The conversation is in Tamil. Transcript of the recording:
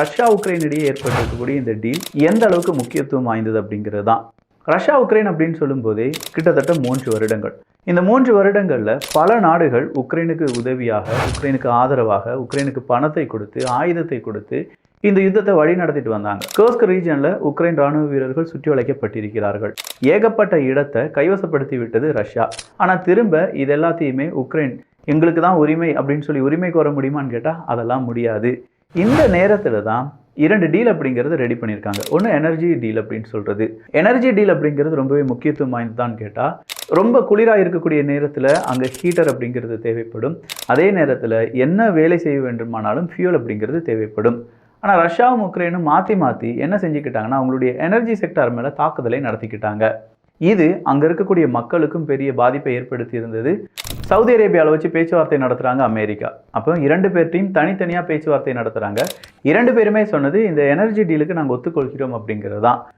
ரஷ்யா உக்ரைன் இடையே ஏற்பட்டிருக்கக்கூடிய இந்த டீல் எந்த அளவுக்கு முக்கியத்துவம் வாய்ந்தது அப்படிங்கிறது தான் ரஷ்யா உக்ரைன் அப்படின்னு சொல்லும்போதே கிட்டத்தட்ட மூன்று வருடங்கள். இந்த மூன்று வருடங்களில் பல நாடுகள் உக்ரைனுக்கு உதவியாக உக்ரைனுக்கு ஆதரவாக உக்ரைனுக்கு பணத்தை கொடுத்து ஆயுதத்தை கொடுத்து இந்த யுத்தத்தை வழி நடத்திட்டு வந்தாங்க. கோஸ்க் ரீஜனில் உக்ரைன் ராணுவ வீரர்கள் சுற்றி வளைக்கப்பட்டிருக்கிறார்கள். ஏகப்பட்ட இடத்தை கைவசப்படுத்தி விட்டது ரஷ்யா. ஆனால் திரும்ப இது எல்லாத்தையுமே உக்ரைன் எங்களுக்கு தான் உரிமை அப்படின்னு சொல்லி உரிமை கோர முடியுமான்னு கேட்டால் அதெல்லாம் முடியாது. இந்த நேரத்தில் தான் இரண்டு டீல் அப்படிங்கிறது ரெடி பண்ணியிருக்காங்க ஒன்று எனர்ஜி டீல் அப்படின்னு சொல்கிறது எனர்ஜி டீல் அப்படிங்கிறது ரொம்பவே முக்கியத்துவம் வாய்ந்ததான்னு கேட்டால் ரொம்ப குளிராக இருக்கக்கூடிய நேரத்தில் அங்கே ஹீட்டர் அப்படிங்கிறது தேவைப்படும். அதே நேரத்தில் என்ன வேலை செய்ய வேண்டுமானாலும் ஃபியூல் அப்படிங்கிறது தேவைப்படும். ஆனால் ரஷ்யாவும் உக்ரைனும் மாற்றி மாற்றி என்ன செஞ்சுக்கிட்டாங்கன்னா அவங்களுடைய எனர்ஜி செக்டார் மேலே தாக்குதலை நடத்திக்கிட்டாங்க. இது அங்கே இருக்கக்கூடிய மக்களுக்கும் பெரிய பாதிப்பை ஏற்படுத்தி இருந்தது சவுதி அரேபியாவில் வச்சு பேச்சுவார்த்தை நடத்துகிறாங்க அமெரிக்கா. அப்போ இரண்டு பேர்ட்டையும் தனித்தனியாக பேச்சுவார்த்தை நடத்துகிறாங்க இரண்டு பேருமே சொன்னது இந்த எனர்ஜி டீலுக்கு நாங்கள் ஒத்துக்கொள்கிறோம் அப்படிங்கிறது தான்